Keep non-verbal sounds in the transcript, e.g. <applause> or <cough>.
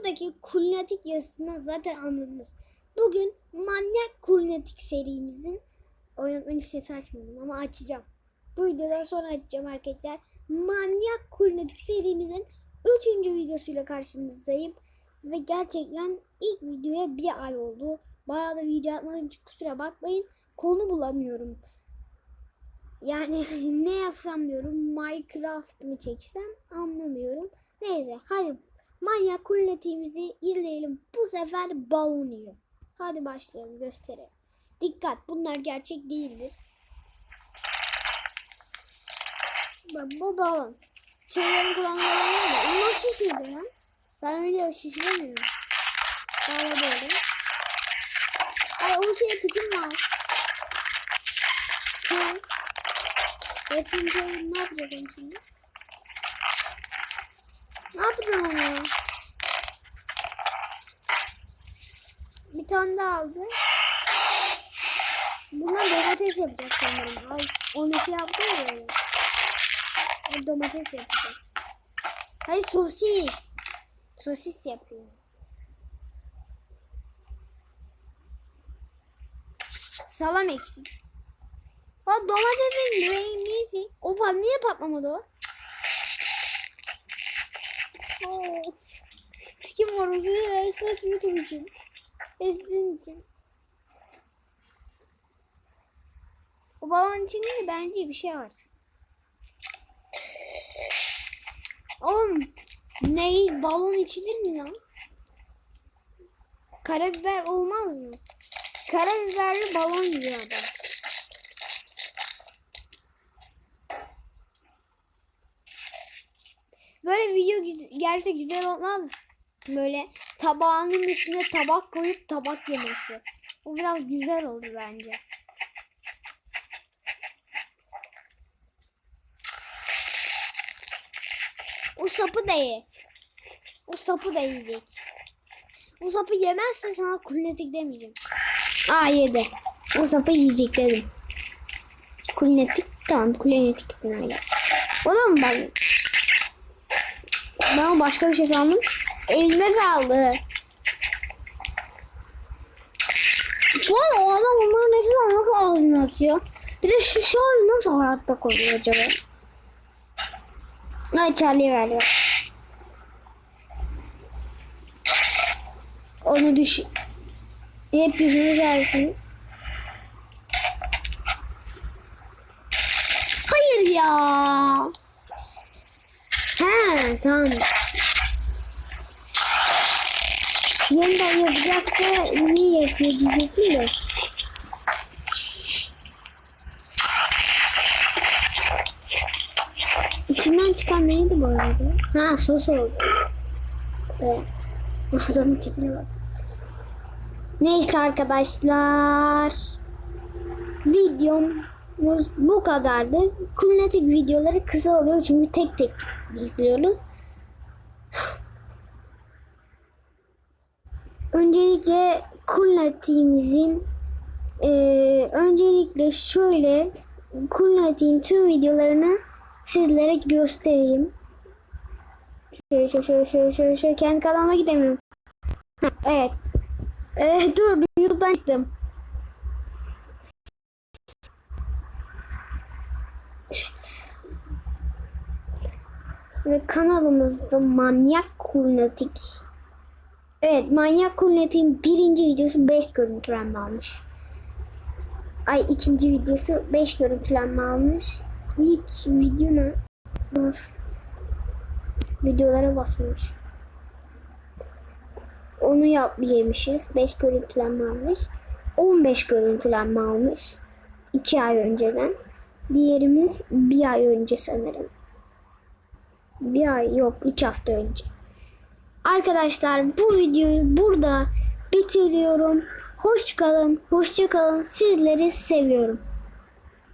şuradaki kulinatik yazısından zaten anladınız. Bugün manyak kulinatik serimizin oynatmak sesi açmadım ama açacağım. Bu videodan sonra açacağım arkadaşlar. Manyak kulinatik serimizin 3. videosuyla karşınızdayım. Ve gerçekten ilk videoya bir ay oldu. Bayağı da video atmadığım için kusura bakmayın. Konu bulamıyorum. Yani <laughs> ne yapsam diyorum. Minecraft mı çeksem anlamıyorum. Neyse hadi manyak kulletimizi izleyelim. Bu sefer balon yiyor. Hadi başlayalım gösterelim. Dikkat bunlar gerçek değildir. Bak bu balon. Şeylerin kullanmaları var ya. O nasıl şişirdi lan? Ben öyle şişiremiyorum. Böyle böyle. Ay o şeye tıkım var. Şey. Resim şey ne yapacak onu şimdi? Yapacağım onu? Bir tane daha aldı. Bundan domates yapacak sanırım. Ay onu şey yaptı ya böyle. Domates yapacak. Hayır sosis. Sosis yapıyor. Salam eksik. Ha domatesin rengi şey. O niye patlamadı o? Oo. Kim var o sırada sırf YouTube için. Sizin için. O balon içinde de bence bir şey var. Oğlum ne balon içilir mi lan? Karabiber olmaz mı? Karabiberli balon yiyor adam. Böyle gelse güzel olmaz. Böyle tabağının üstüne tabak koyup tabak yemesi. O biraz güzel oldu bence. O sapı da ye. O sapı da yiyecek. O sapı yemezse sana kulnetik demeyeceğim. Aa yedi. O sapı yiyecek dedim. Kulnetik tamam kulnetik. Oğlum ben ben başka bir şey sandım. Elimde kaldı. Bu arada o adam onların hepsini nasıl ağzına atıyor? Bir de şu şal nasıl hayatta koyuyor acaba? Ay Charlie verdi. Onu düş... Hep düşüneceksin. Hayır ya. Tamam. Yeniden yapacaksa niye yapıyor diyecektim de. İçinden çıkan neydi bu arada? Ha sos oldu. Evet. Adamın tipine bak. Neyse arkadaşlar. Videomuz bu kadardı. Kulinatik videoları kısa oluyor çünkü tek tek izliyoruz. Öncelikle kulinatimizin eee öncelikle şöyle kulinatin tüm videolarını sizlere göstereyim. Şöyle şöyle şöyle şöyle şöyle, şöyle. kendi kanalıma gidemiyorum. Evet. Ee, dur YouTube'dan çıktım. Evet. Ve kanalımızda Manyak Kulnatik. Evet Manyak Kulnatik'in birinci videosu 5 görüntülenme almış. Ay ikinci videosu 5 görüntülenme almış. İlk video ne? Dur. Videolara basmış. Onu yap yemişiz. 5 görüntülenme almış. 15 görüntülenme almış. 2 ay önceden. Diğerimiz bir ay önce sanırım. Bir ay yok 3 hafta önce. Arkadaşlar bu videoyu burada bitiriyorum. Hoş kalın, hoşça kalın. Sizleri seviyorum.